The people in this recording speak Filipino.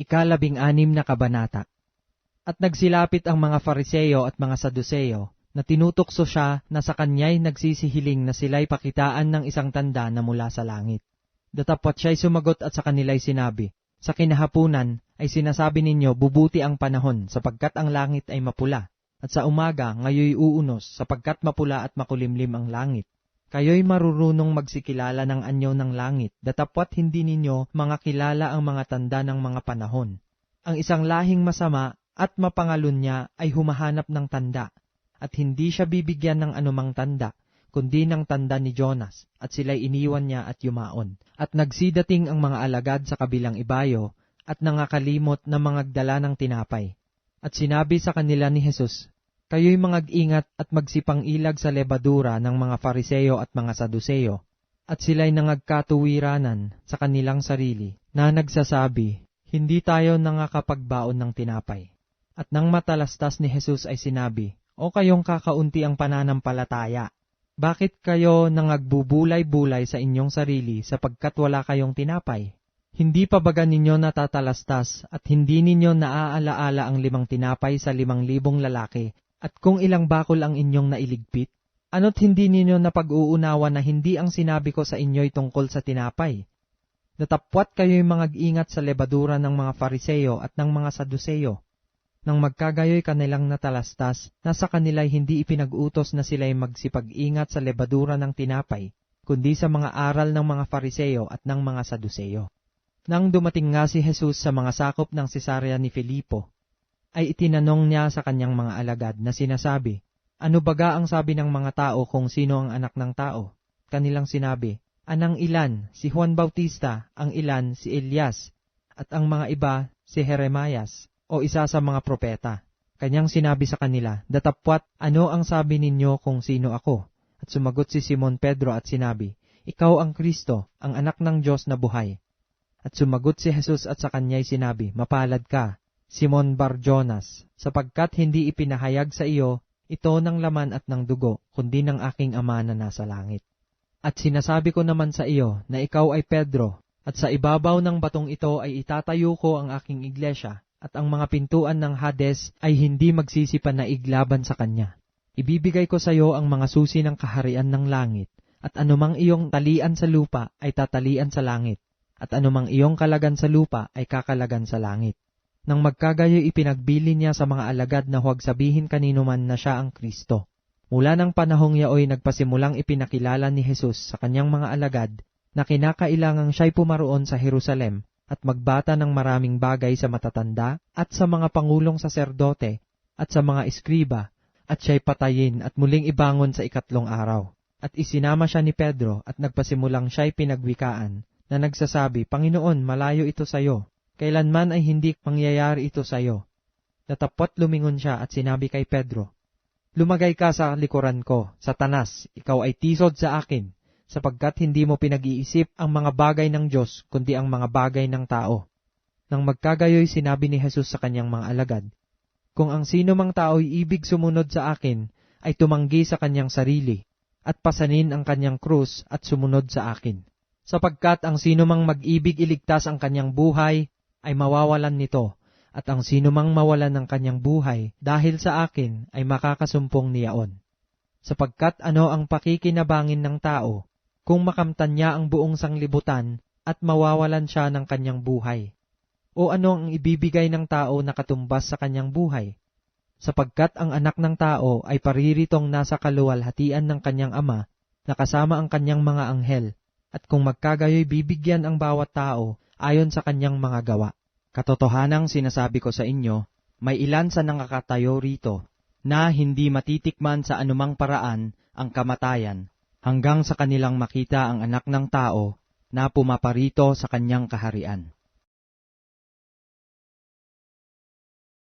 Ikalabing anim na kabanata. At nagsilapit ang mga Fariseo at mga Saduceo na tinutokso siya na sa kanya'y nagsisihiling na sila'y pakitaan ng isang tanda na mula sa langit. Datapot siya'y sumagot at sa kanila'y sinabi, Sa kinahapunan ay sinasabi ninyo bubuti ang panahon sapagkat ang langit ay mapula, at sa umaga ngayoy uunos sapagkat mapula at makulimlim ang langit. Kayo'y marurunong magsikilala ng anyo ng langit, datapwat hindi ninyo mga kilala ang mga tanda ng mga panahon. Ang isang lahing masama at mapangalun niya ay humahanap ng tanda, at hindi siya bibigyan ng anumang tanda, kundi ng tanda ni Jonas, at sila'y iniwan niya at yumaon. At nagsidating ang mga alagad sa kabilang ibayo, at nangakalimot na mga dala ng tinapay. At sinabi sa kanila ni Jesus, Kayo'y mangag-ingat at magsipang ilag sa lebadura ng mga Fariseo at mga Saduseo, at sila'y nangagkatuwiranan sa kanilang sarili, na nagsasabi, Hindi tayo nangakapagbaon ng tinapay. At nang matalastas ni Jesus ay sinabi, O kayong kakaunti ang pananampalataya, bakit kayo nangagbubulay-bulay sa inyong sarili sapagkat wala kayong tinapay? Hindi pa baga ninyo natatalastas at hindi ninyo naaalaala ang limang tinapay sa limang libong lalaki at kung ilang bakol ang inyong nailigpit? Ano't hindi ninyo napag-uunawa na hindi ang sinabi ko sa inyo'y tungkol sa tinapay? Natapwat kayo'y mangag-ingat sa lebadura ng mga fariseo at ng mga saduseo. Nang magkagayoy kanilang natalastas, nasa kanila'y hindi ipinag-utos na sila'y magsipag-ingat sa lebadura ng tinapay, kundi sa mga aral ng mga fariseo at ng mga saduseo. Nang dumating nga si Jesus sa mga sakop ng Cesarea ni Filipo, ay itinanong niya sa kanyang mga alagad na sinasabi, Ano baga ang sabi ng mga tao kung sino ang anak ng tao? Kanilang sinabi, Anang ilan, si Juan Bautista, ang ilan, si Elias, at ang mga iba, si Jeremias, o isa sa mga propeta. Kanyang sinabi sa kanila, Datapwat, ano ang sabi ninyo kung sino ako? At sumagot si Simon Pedro at sinabi, Ikaw ang Kristo, ang anak ng Diyos na buhay. At sumagot si Jesus at sa kanya'y sinabi, Mapalad ka, Simon Barjonas, sapagkat hindi ipinahayag sa iyo ito ng laman at ng dugo, kundi ng aking ama na nasa langit. At sinasabi ko naman sa iyo na ikaw ay Pedro, at sa ibabaw ng batong ito ay itatayo ko ang aking iglesia, at ang mga pintuan ng Hades ay hindi magsisipan na iglaban sa kanya. Ibibigay ko sa iyo ang mga susi ng kaharian ng langit, at anumang iyong talian sa lupa ay tatalian sa langit, at anumang iyong kalagan sa lupa ay kakalagan sa langit. Nang magkagayo ipinagbili niya sa mga alagad na huwag sabihin kanino man na siya ang Kristo. Mula ng panahong yaoy nagpasimulang ipinakilala ni Jesus sa kanyang mga alagad na kinakailangang siya'y pumaroon sa Jerusalem at magbata ng maraming bagay sa matatanda at sa mga pangulong saserdote at sa mga eskriba at siya'y patayin at muling ibangon sa ikatlong araw. At isinama siya ni Pedro at nagpasimulang siya'y pinagwikaan na nagsasabi, Panginoon, malayo ito sa iyo Kailanman ay hindi mangyayari ito sa iyo. Natapot lumingon siya at sinabi kay Pedro, Lumagay ka sa likuran ko, Satanas, ikaw ay tisod sa akin, sapagkat hindi mo pinag-iisip ang mga bagay ng Diyos, kundi ang mga bagay ng tao. Nang magkagayoy sinabi ni Jesus sa kanyang mga alagad, Kung ang sino mang tao'y ibig sumunod sa akin, ay tumanggi sa kanyang sarili, at pasanin ang kanyang krus at sumunod sa akin. Sapagkat ang sino mang mag-ibig iligtas ang kanyang buhay, ay mawawalan nito, at ang sinumang mawalan ng kanyang buhay dahil sa akin ay makakasumpong niyaon. Sapagkat ano ang pakikinabangin ng tao kung makamtan niya ang buong sanglibutan at mawawalan siya ng kanyang buhay? O ano ang ibibigay ng tao na katumbas sa kanyang buhay? Sapagkat ang anak ng tao ay pariritong nasa kaluwalhatian ng kanyang ama na kasama ang kanyang mga anghel, at kung magkagayoy bibigyan ang bawat tao ayon sa kanyang mga gawa. Katotohanang sinasabi ko sa inyo, may ilan sa nangakatayo rito na hindi matitikman sa anumang paraan ang kamatayan hanggang sa kanilang makita ang anak ng tao na pumaparito sa kanyang kaharian.